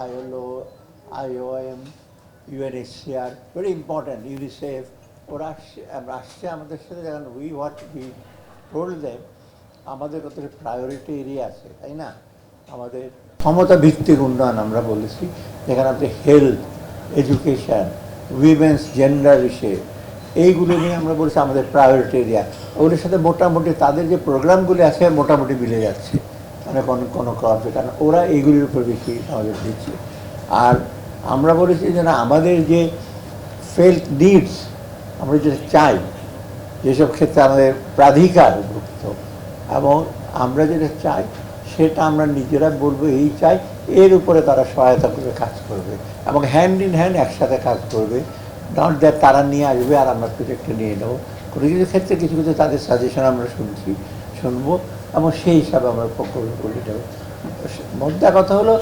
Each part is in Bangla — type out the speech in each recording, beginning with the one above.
ILO IOM UNSCR very important UNICEF ওরা আসছে আসছে আমাদের সাথে, যখন উই হোয়াট উই আমাদের কত প্রায়োরিটি এরিয়া আছে, তাই না? আমাদের ক্ষমতা ভিত্তিক উন্নয়ন আমরা বলেছি, যেখানে আপনি health education women's gender issue এইগুলো নিয়ে আমরা বলছি আমাদের প্রায়োরিটি এরিয়া ওগুলোর সাথে মোটামুটি তাদের যে প্রোগ্রামগুলি আছে, মোটামুটি মিলে যাচ্ছে। মানে কোনো কোনো ক্লাবে কারণ ওরা এইগুলির উপর বেশি নজর দিচ্ছে। আর আমরা বলেছি যে না, আমাদের যে ফেল্ট নিডস আমরা যেটা চাই, যেসব ক্ষেত্রে আমাদের প্রাধিকার প্রাধিকারভুক্ত এবং আমরা যেটা চাই, সেটা আমরা নিজেরা বলব, এই চাই, এর উপরে তারা সহায়তা করে কাজ করবে, এবং হ্যান্ড ইন হ্যান্ড একসাথে কাজ করবে। নট দ্যাট তারা নিয়ে আসবে আর আমরা প্রজেক্টে নিয়ে নেব। কোনো কিছু ক্ষেত্রে কিছু কিছু তাদের সাজেশন আমরা শুনছি, শুনব। এবং সেই হিসাবে আমরা প্রকল্প করে। মোদ্দা কথা হলো,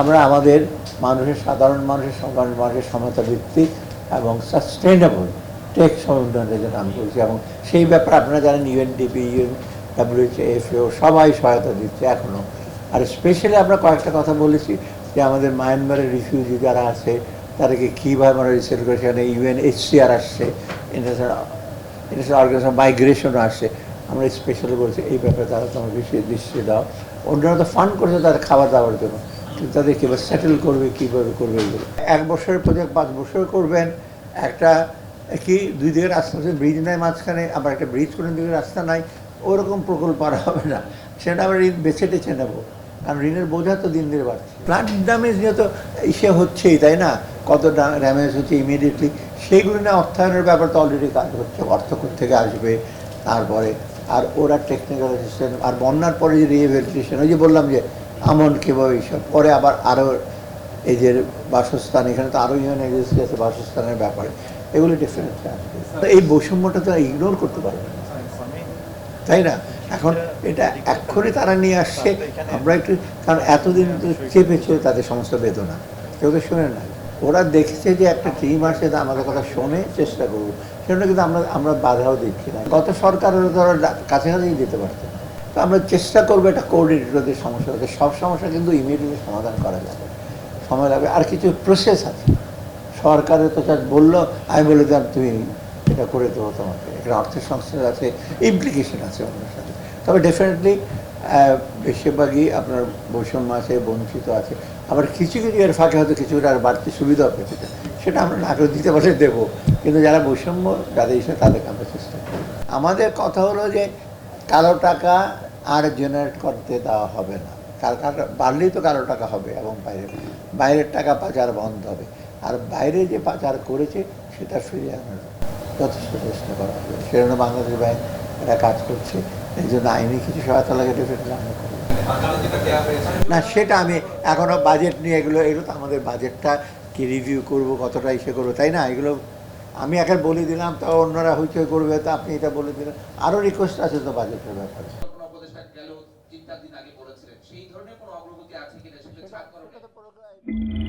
আমরা আমাদের মানুষের, সাধারণ মানুষের সাধারণ মানুষের সমতা ভিত্তিক এবং সাস্টেনেবল টেক উন্নয়নের জন্য আমি বলছি এবং সেই ব্যাপারে আপনারা জানেন ইউএনডিপি ইউএন ডাব্লিউএইচএফও সবাই সহায়তা দিচ্ছে এখনও আর স্পেশালি আমরা কয়েকটা কথা বলেছি যে আমাদের মায়ানমারের রিফিউজি যারা আছে, তাদেরকে কীভাবে আমরা রিসেল করে সেখানে ইউএনএইচসিআর আসছে ইন্টারন্যাশনাল ইন্টারন্যাশনাল অর্গানাইজেশন মাইগ্রেশনও আসছে। আমরা স্পেশালি বলছি এই ব্যাপারে তারা তোমার বেশি দৃষ্টি দাও। অন্যরা তো ফান্ড করছে তাদের খাবার দাবার জন্য। কিন্তু তাদের কীভাবে সেটেল করবে, কীভাবে করবে এগুলো? এক বছরের প্রজেক্ট পাঁচ বছর করবেন। একটা কি, দুই দিকে রাস্তা ব্রিজ নাই মাঝখানে, আবার একটা ব্রিজ কোনো দিকে রাস্তা নাই। ওরকম প্রকল্প আর হবে না। সেটা আমরা ঋণ বেছে টেছে নেব। কারণ ঋণের বোঝা তো দিন দিন বাড়ছে। প্লান্ট ড্যামেজ নিয়ে তো ইসে হচ্ছেই, তাই না? কত ড্যামেজ হচ্ছে ইমিডিয়েটলি সেইগুলো নিয়ে অর্থায়নের ব্যাপার তো অলরেডি কাজ হচ্ছে। অর্থ থেকে আসবে? তারপরে আর ওরা টেকনিক্যাল অ্যাসিস্ট্যান্ট আর বন্যার পরে যে রিহেবিলিটেশন ওই যে বললাম যে আমন কীভাবে এইসব, পরে আবার আরও এই যে বাসস্থান, এখানে তো আরও ইউএন এজেন্সি আছে, বাসস্থানের ব্যাপারে। এগুলো ডিফারেন্ট এই বৈষম্যটা তো ইগনোর করতে পারবে না। তাই না? এখন এটা এক্ষুনি তারা নিয়ে আসছে, আমরা একটু, কারণ এতদিন তো চেপেছে তাদের সমস্ত বেদনা। কেউ তো শোনে না। ওরা দেখছে যে একটা টিম আসে আমাদের কথা শোনে, চেষ্টা করব সেটা কিন্তু আমরা আমরা বাধাও দিচ্ছি না। গত সরকারের ধরো কাছাকাছি যেতে পারতো। তো আমরা চেষ্টা করব একটা কোঅর্ডিনেটরদের সমস্যা হতে সব সমস্যা কিন্তু ইমিডিয়েটলি সমাধান করা যাবে। সময় লাগবে। আর কিছু প্রসেস আছে। সরকারের তো যা বলল, আমি বলে দিলাম, তুমি এটা করে দেবো তোমাকে। এখানে অর্থের সংস্থান আছে ইমপ্লিকেশন আছে অন্যের সাথে। তবে ডেফিনেটলি বেশিরভাগই আপনার বৈষম্য আছে, বঞ্চিত আছে। আবার কিছু কিছু এর ফাঁকে হয়তো কিছু আর বাড়তি সুবিধাও পেতে চায়। সেটা আমরা না করে দিতে পারলে দেবো। কিন্তু যারা বৈষম্য যাদের হিসেবে তাদেরকে আমরা চেষ্টা করি। আমাদের কথা হলো যে কালো টাকা আর জেনারেট করতে দেওয়া হবে না। কার বাড়লেই তো কালো টাকা হবে এবং বাইরে বাইরের টাকা পাচার বন্ধ হবে। আর বাইরে যে পাচার করেছে সেটা ফিরিয়ে আনার যথেষ্ট চেষ্টা করা হবে। সেজন্য বাংলাদেশ ব্যাংক এটা কাজ করছে। এই জন্য আইনি কিছু সহায়তা লাগে ডেফিনেটলি আমরা করব। না সেটা আমি এখনও বাজেট নিয়ে এগুলো এগুলো তো আমাদের বাজেটটা কি রিভিউ করব কতটা ইসে করব তাই না? এগুলো আমি একবার বলে দিলাম তো অন্যরা হইচই করবে তো আপনি এটা বলে দিলেন। আরও রিকোয়েস্ট আছে তো বাজেটের ব্যাপারে। Thank উপদেষ্টা গেল তিন চার দিন আগে বলেছিলেন সেই ধরনের কোনো অগ্রগতি আছে কিনা সেটা ছাড় করা।